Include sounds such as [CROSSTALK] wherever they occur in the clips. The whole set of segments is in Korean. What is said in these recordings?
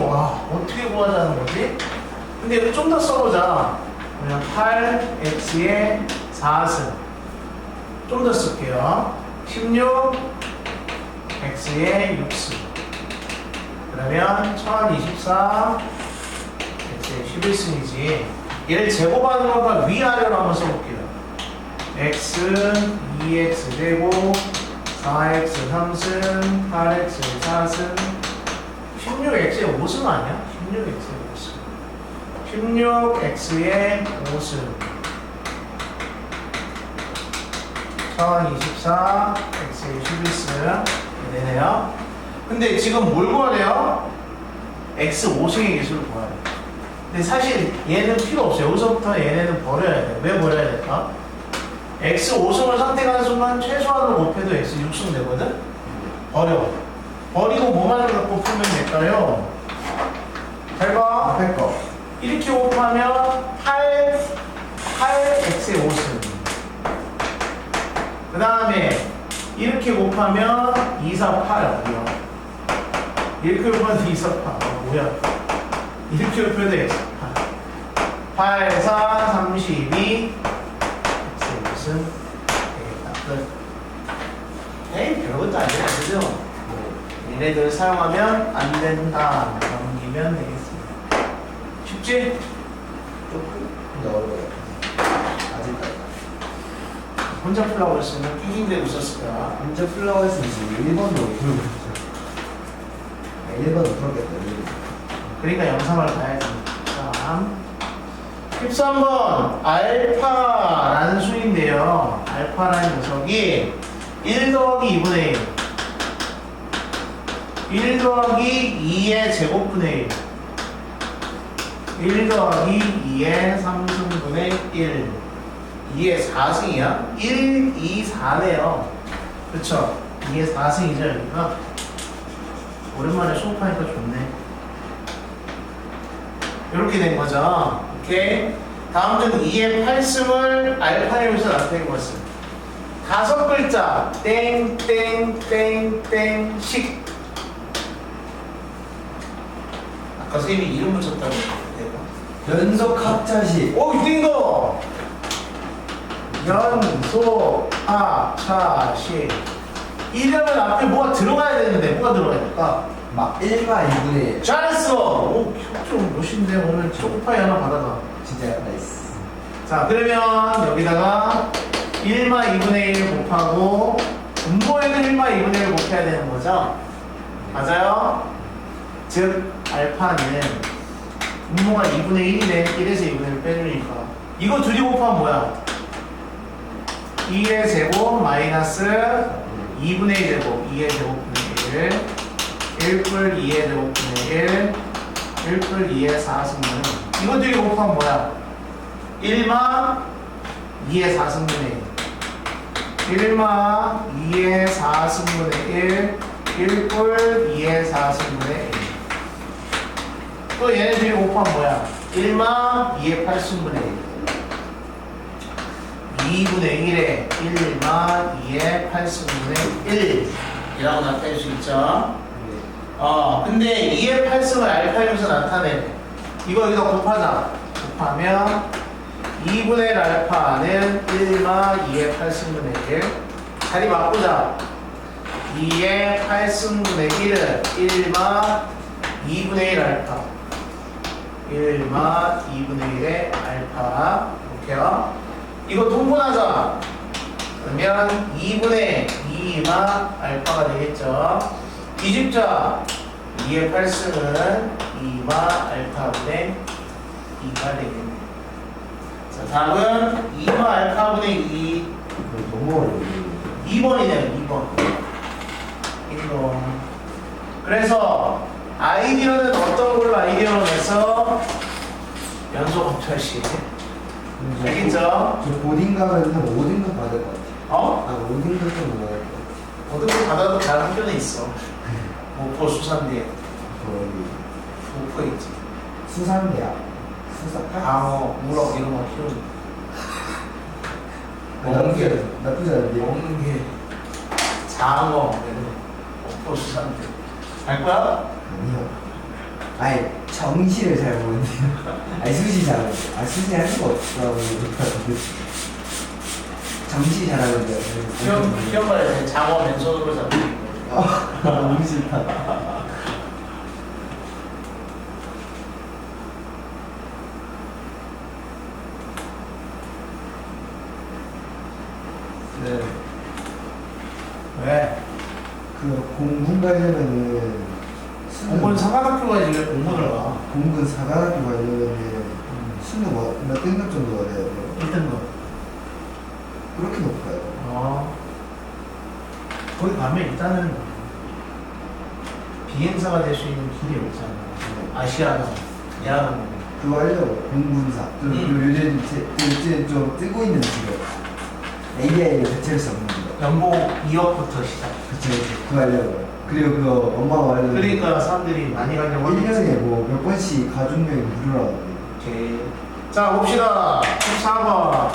와, 어떻게 구하자는 거지? 근데 여기 좀더 써보자. 그냥 8x의 4승. 좀 더 쓸게요. 16 x의 6승. 그러면 1024 x의 11승이지. 얘를 제곱하는 것과 위아래로 한번 써볼게요. x 2x 제곱 4x 3승 8x 4승 16x의 5승 아니야? 16x의 5승 16x의 5승 1024 x의 11승 되네요 근데 지금 뭘 구하래요? x 5승의 개수를 구하래 근데 사실 얘는 필요 없어요 여기서부터 얘네는 버려야 돼 왜 버려야 될까? x 5승을 선택하는 순간 최소한으로 곱해도 x 6승 되거든? 버려 버리고 뭐만 갖고 풀면 될까요? 잘 봐. 앞에 거. 이렇게 곱하면 8, 8x의 5승. 그 다음에 이렇게 곱하면 2, 4, 8. 뭐야? 이렇게 곱하면 2, 4, 8. 어, 뭐야? 이렇게 곱해도 x 8. 8, 4, 32. x의 5승. 되겠다. 끝. 에이, 별것도 아니야, 그죠? 얘네들 사용하면 안 된다. 넘기면 되겠습니다. 쉽지? 조금 어려워요. 아직까지. 혼자 풀라고 했으면 낑낑대고 있었을 거야. 먼저 풀라고 했으면 지금 1번도 풀고 있죠. 1번도 풀었겠다. 1번. 그러니까 영상을 봐야지. 자, 13번 알파라는 수인데요. 알파라는 녀석이 1 더하기 2분의 1. 1 더하기 2의 제곱분의 1. 1 더하기 2의 3승분의 1. 2의 4승이야? 1, 2, 4네요. 그쵸? 2의 4승이죠, 여기가? 오랜만에 수업하니까 좋네. 이렇게 된 거죠. 오케이. 다음은 2의 8승을 알파임에서 나타낸 것은 다섯 글자 땡땡땡땡식 아까 선생님이 이름 붙였다고 내가 연속 합차시. 오 이긴 거 연속 합차식 이러면 앞에 뭐가 들어가야 되는데 뭐가 들어가야 될까? 막 1과 2분의 1. 잘했어 오 좀 멋있는데 오늘 초코파이 하나 받아가 진짜 나이스. 자 그러면 여기다가 1마 2분의 1 곱하고 분모에도 1마 2분의 1 곱해야 되는 거죠 맞아요? 즉 알파는 분모가 2분의 1이네 1에서 2분의 1 빼주니까. 이거 둘이 곱하면 뭐야? 2의 제곱 마이너스 2분의 1 제곱 2의 제곱 분의 1 1뿔 2의 제곱 분의 1 1뿔 2의 4승분의 이거 둘이 곱하면 뭐야? 1마 2의 4승분의 1 1마 2의 4승분의 1 1뿔 2의 4승분의 1 또 얘네들이 곱하면 뭐야? 1마 2의 8승분의 1 2분의 1에 1마 2의 8승분의 1 이라고 나타낼 수 있죠? 어, 근데 2의 8승을 알파이면서 나타내. 이거 여기다 곱하자. 곱하면 2분의 1 알파는 1마 2의 8승분의 1. 자리 바꾸자. 2의 8승분의 1은 1마 2분의 1 알파. 1마 2분의 1의 알파. 이렇게요. 이거 통분하자. 그러면 2분의 2마 알파가 되겠죠. 뒤집자 2의 8승은 2마 알파분의 2가 되겠네. 자, 답은 2마 알파분의 2, 이거 너무 어려워. 2번이네요, 2번. 1번. 그래서 아이디어는 어떤 걸로 아이디어로 내서 연속 합철시. 알겠죠? 가면 한 5등급 받을 것 같아요. 어? 아, 5등급 좀 먹을 것 같아요. 어떻게 받아도 다른 학교는 있어. 목포 수산대, 거기 목포 있지. 수산대학. 수사파? 방어, 우럭 이런 거 키우는 나쁘지 않- 나쁘지 않은데. 먹는 게 장어 목포 수산대. 갈 거야? 아니요. 아니 정시를 잘 모르는데요. 아니 수시 잘 모르는데. 아 수시 할 수가 [LAUGHS] 잘하는데요. 시험, 시험 봐야 돼. 장어 맨손으로 잡는 거. 아 [LAUGHS] 너무 싫다. 600명 정도가 돼야 돼요. 1등급. 뭐 그렇게 높아요. 아. 거기 가면 일단은 비행사가 될 수 있는 길이 없잖아. 네. 아시아나 야간 그거 하려고 공군사. 좀 음. 요즘 제, 요즘 좀 뜨고 있는 직업. AI를 대체할 수 없는 직업. 연봉 2억부터 시작. 그쵸, 그쵸. 그거 하려고. 그리고 그 엄마가 하려고. 그러니까 사람들이 많이 가려고 1년에 뭐 몇 번씩 가족여행 무료라고. 제 자, 봅시다. 14번.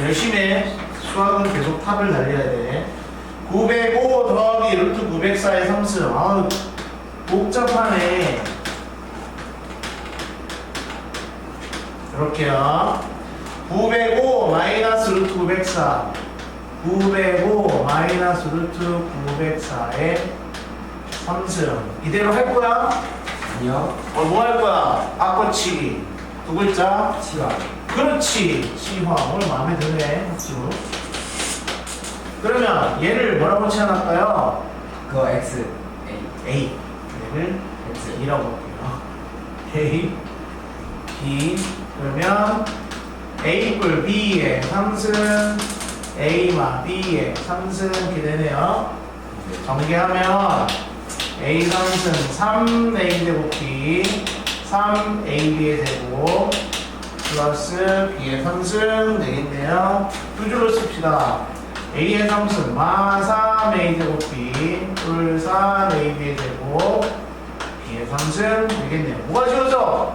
열심히 해. 수학은 계속 탑을 달려야 돼. 905 더하기 루트 904의 상수. 아우, 복잡하네. 이렇게요. 905 마이너스 루트 904. 905 마이너스 루트 904의 상수. 이대로 할 거야? 아니요 어, 뭐 할 거야? 바꿔치기. 두 글자. 치와 그렇지. 오늘 마음에 드네. 학습으로. 그러면 얘를 뭐라고 치환할까요? 그거 X A A. 얘를 X A라고 할게요. A, B. 그러면 A 뿔 B의 상승 A마 B의 상승 이렇게 되네요. 전개하면 A 상승 3A 제곱 B 3AB의 제곱 플러스 B의 상승 되겠네요. 두 줄로 씁시다. A의 상승 마 3A 제곱 B 뿔 3AB의 제곱 B의 상승 되겠네요. 뭐가 지워져?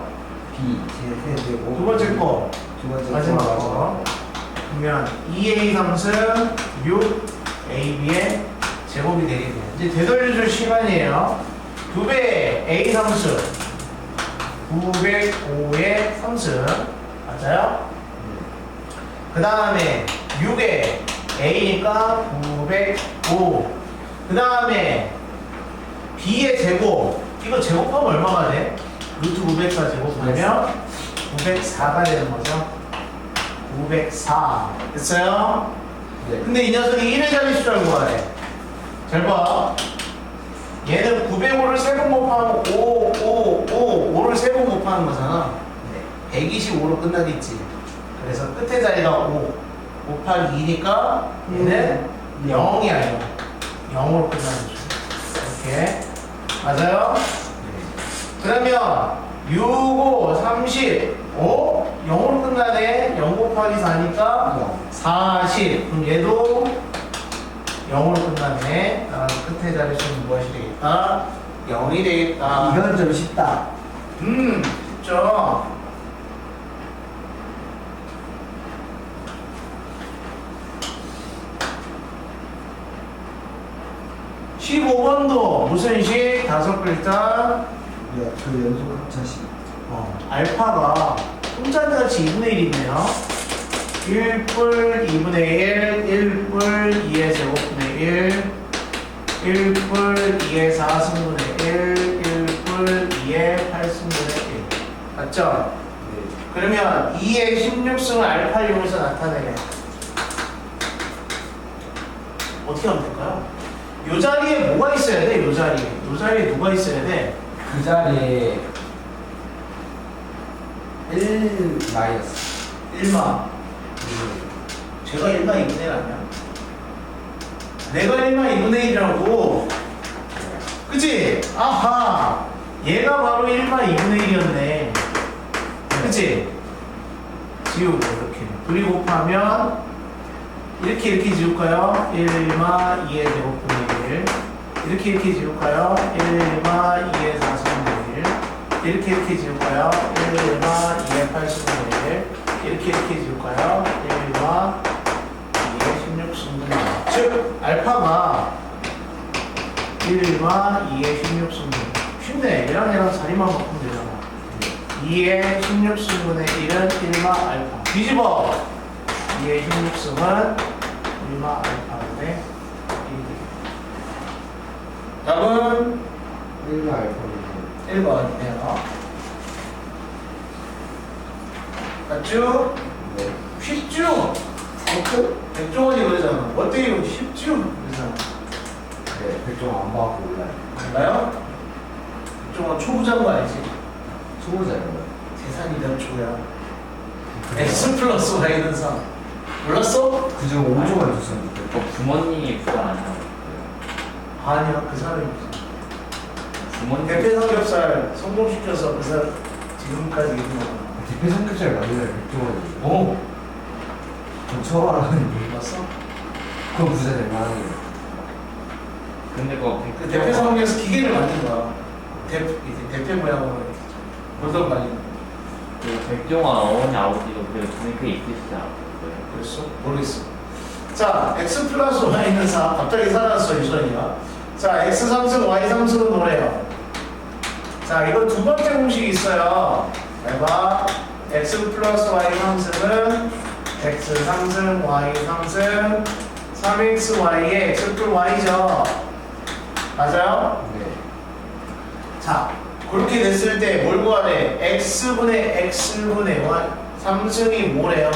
B 제 세제곱 두 번째 거 두 번째 마지막 거 어? 거 그러면 2A 상승 6AB의 제곱이 되겠네요. 이제 되돌려줄 시간이에요. 2배 A 상승 905의 상승 맞아요? 그 다음에 6의 A니까 905. 그 다음에 B의 제곱. 이거 제곱하면 얼마가 돼? 루트 904 제곱하면 904가 되는 거죠. 904. 됐어요? 네. 근데 이 녀석이 1의 자리 숫자를 구하래. 잘 봐. 얘는 905를 세 번 곱하면 5, 5, 5, 5를 세 번 곱하는 거잖아. 네. 125로 끝나겠지. 그래서 끝에 자리가 5. 곱하기 2니까 얘는 음. 0이 아니고 0으로 끝나는 중. 이렇게. 맞아요? 그러면 6, 5, 30, 5? 0으로 끝나네. 0 곱하기 4니까 40. 그럼 얘도 0으로 끝나네. 따라서 끝에 자리 수는 무엇이 되겠다? 0이 되겠다. 이건 좀 쉽다 음, 쉽죠? (15번도) 무슨 식? 다섯 글자 네, 그 연속 합차식 어, 알파가 혼자같이 2분의 1이네요 1뿔 2분의 1 1뿔 2의 제곱분의 1 1뿔 2의 4승분의 1 1뿔 2의 8승분의 1 맞죠? 네. 그러면 2의 16승을 알파 이용해서 나타내래. 어떻게 하면 될까요? 요 자리에 뭐가 있어야 돼? 요 자리에. 요 자리에 누가 있어야 돼? 그 자리에 1 마이너스 1마. 제가 1마 2분의 1 아니야? 내가 1마 2분의 1이라고. 그치? 아하. 얘가 바로 1마 2분의 1이었네. 그치? 지우고 이렇게. 그리고 곱하면 이렇게 이렇게 지울까요? 1마 2의 제곱분의 1 이렇게 이렇게 지울까요? 1마 2의 4승분의 1 이렇게 이렇게 지울까요? 1마 2의 8승분의 1 이렇게 이렇게 지울까요? 1마 2의 16승분의 1 즉, 알파가 1마 2의 16승분의 1 쉽네. 근데 얘랑 얘랑 자리만 바꾸면 되잖아. 2의 16승분의 1은 1마 알파. 뒤집어. 2의 16승은 1마 알파분의 1 답은 1마 알파는 1번이네요 맞죠? 네. 쉽죠? 어? 백종원이 그러잖아 어떻게 이거 쉽죠? 그러잖아 네, 백종 안 받고 올라요. 몰라요? 백종원 초보자인 거 알지? 초보자예요. 재산이 몇 초야 X 플러스 Y는 3 몰랐어? 그중 5조만 줬었는데. 어, 부모님이 부담 안 하고 아니야 그 사람이 무슨 부모님 대패 삼겹살 성공시켜서 그 사람 지금까지 있는 거 구나 대표 성격자를 만드는 백종원이에요. 오전 처음 알았는데. 몰랐어? 그건 부자 될 만하네요. 근데 그거 그 대패 상황에서 기계를 만든 거야 대, 이제 대패 모양으로 골든 말리는 그 백종원 어머니 아버지도 그래도 전에 그게 있으시지 않았어요? 그랬어? 모르겠어. 자, x 플러스 y는 4. 갑자기 살아났어, 유선이가. 자, x 상승, y 상승은 뭐래요? 자, 이거 두 번째 공식이 있어요. 해봐. x 플러스 y 상승은 x 상승, y 상승, 3xy의 x 플 y죠. 맞아요? 네. 자, 그렇게 됐을 때 뭘 구하래? x분의 x분의 y. 삼승이 뭐래요?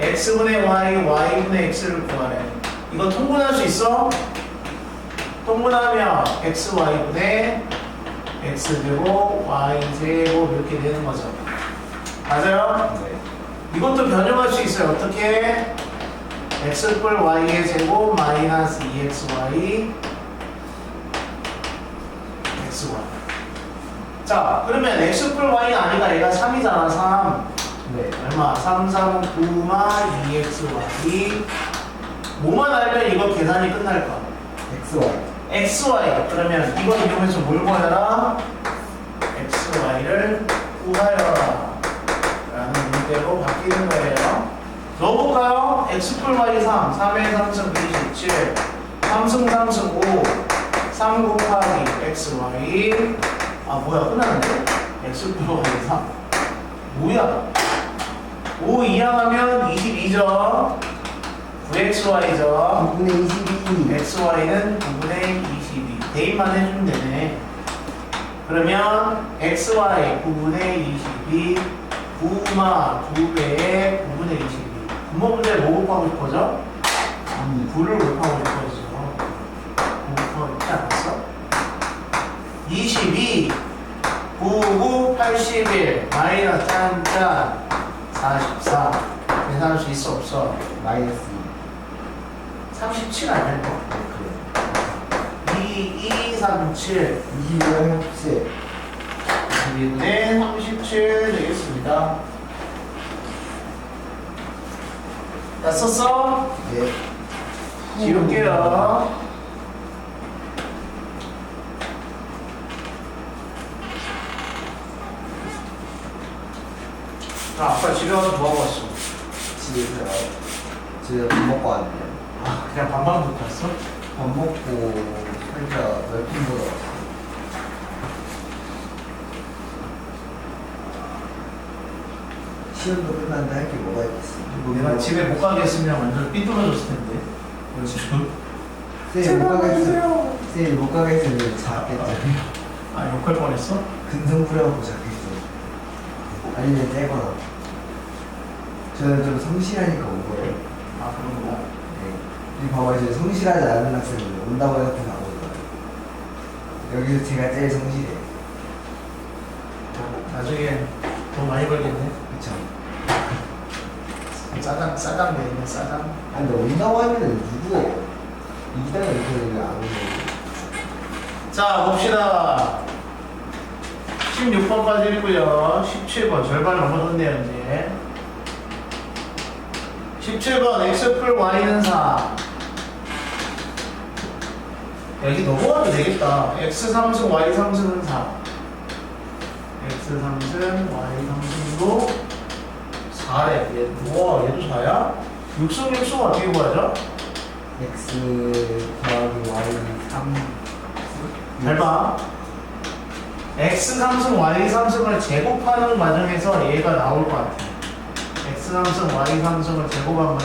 x분의 y, y분의 x를 구하래. 이거 통분할 수 있어? 통분하면 xy분의 x제곱, y제곱 이렇게 되는 거죠. 맞아요? 네. 이것도 변형할 수 있어요. 어떻게? x뿔 y의 제곱 마이너스 2xy xy 자 그러면 x뿔 y는 아니까 얘가 3이잖아 3 네. 얼마? 3, 3, 9마 2xy 뭐만 알면 이거 계산이 끝날 거야 XY. Xy 그러면 이거 이용해서 뭘 구하여라? xy를 구하여라. 라는 문제로 바뀌는 거예요. 넣어볼까요? x풀 y 3 3의 3승 27 3승 3승 5 3 곱하기 xy 아 뭐야? 끝났는데? x풀 y 3 뭐야? 5 이항하면 22죠 9xy죠 9분의 22. xy는 9분의 22 대입만 해주면 되네 그러면 xy 9분의 22 9마 2배의 9분의 22 분모 문제 뭐 곱하고 싶어져? 9를 곱하고 싶어져 9 곱하고 있지 않았어? 22 9, 9, 81 마이너스 짠짠 44 계산할 수 있어 없어? 마이너스 37 아니야 이거? 2, 2, 3, 7 2. 22랑 합체. 2분의 37 되겠습니다. 다 썼어? 네. 지울게요. 자, 아빠 집에 와서 뭐 하고 왔어? 집에서요. 집에 밥 먹고 왔는데. 아, 그냥 밥만 먹고 왔어? 밥 먹고 웹툰 보러 왔어요. 시험도 끝났는데 할게 뭐가 있겠어. 내가 집에 못 가겠으면 완전 삐뚤어졌을 텐데. 그렇지. 쌤이 못 가겠어요. 쌤이 못 가겠으면 잤겠죠. 아, 욕할 뻔했어? 근성 부려갖고 잤겠죠. 아니면 떼거나. 저는 좀 성실하니까 온 거예요. 아, 그런 거. 네. 이 봐봐 이제 성실하지 않은 학생은 온다고 거예요. 여기서 제가 제일 성실해요. 나중에 돈 많이 벌겠네. 그쵸? 싸당, 싸당 내리네, 싸당. 아 근데 온다고 하면은 누구 이기다가 이렇게 되면 안 오는 거예요. 자, 봅시다. 16번까지 읽고요. 17번, 절반 넘어졌네요, 이제. 17번, x풀 y는 4. 여기 넘어가도 되겠다. x 상승, y 상승은 4. x 상승, y 상승도 4래. 얘, 우와, 얘도 4야? 6승, 6승 어떻게 구하죠? X 더하기 Y 3 잘 봐. x 삼승 y 삼승을 제곱하는 과정에서 얘가 나올 것 같아 x 삼승 y 삼승을 제곱하면